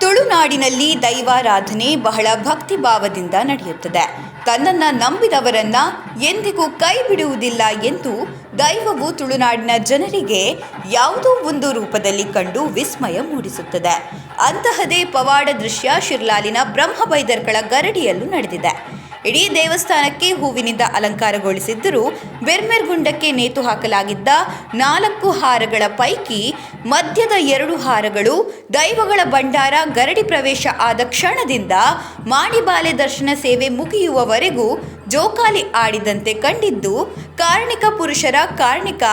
ತುಳುನಾಡಿನಲ್ಲಿ ದೈವಾರಾಧನೆ ಬಹಳ ಭಕ್ತಿಭಾವದಿಂದ ನಡೆಯುತ್ತದೆ. ತನ್ನನ್ನ ನಂಬಿದವರನ್ನ ಎಂದಿಗೂ ಕೈ ಬಿಡುವುದಿಲ್ಲ ಎಂದು ದೈವವು ತುಳುನಾಡಿನ ಜನರಿಗೆ ಯಾವುದೋ ಒಂದು ರೂಪದಲ್ಲಿ ಕಂಡು ವಿಸ್ಮಯ ಮೂಡಿಸುತ್ತದೆ. ಅಂತಹದೇ ಪವಾಡ ದೃಶ್ಯ ಶಿರ್ಲಾಲಿನ ಬ್ರಹ್ಮಬೈದರ್ಗಳ ಗರಡಿಯಲ್ಲೂ ನಡೆದಿದೆ. ಇಡೀ ದೇವಸ್ಥಾನಕ್ಕೆ ಹೂವಿನಿಂದ ಅಲಂಕಾರಗೊಳಿಸಿದ್ದರೂ ಬೆರ್ಮೆರ್ಗುಂಡಕ್ಕೆ ನೇತು ಹಾಕಲಾಗಿದ್ದ ನಾಲ್ಕು ಹಾರಗಳ ಪೈಕಿ ಮಧ್ಯದ ಎರಡು ಹಾರಗಳು ದೈವಗಳ ಭಂಡಾರ ಗರಡಿ ಪ್ರವೇಶ ಆದ ಕ್ಷಣದಿಂದ ಮಾಡಿಬಾಲೆ ದರ್ಶನ ಸೇವೆ ಮುಗಿಯುವವರೆಗೂ ಜೋಕಾಲಿ ಆಡಿದಂತೆ ಕಂಡಿದ್ದು ಕಾರ್ಣಿಕ ಪುರುಷರ ಕಾರ್ಣಿಕ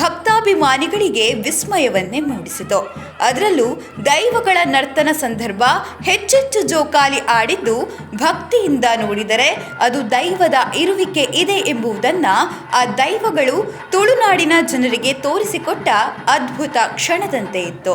ಭಕ್ತಾಭಿಮಾನಿಗಳಿಗೆ ವಿಸ್ಮಯವನ್ನೇ ಮೂಡಿಸಿತು. ಅದರಲ್ಲೂ ದೈವಗಳ ನರ್ತನ ಸಂದರ್ಭ ಹೆಚ್ಚೆಚ್ಚು ಜೋಕಾಲಿ ಆಡಿದ್ದು ಭಕ್ತಿಯಿಂದ ನೋಡಿದರೆ ಅದು ದೈವದ ಇರುವಿಕೆ ಇದೆ ಎಂಬುದನ್ನು ಆ ದೈವಗಳು ತುಳುನಾಡಿನ ಜನರಿಗೆ ತೋರಿಸಿಕೊಟ್ಟ ಅದ್ಭುತ ಕ್ಷಣದಂತೆ ಇತ್ತು.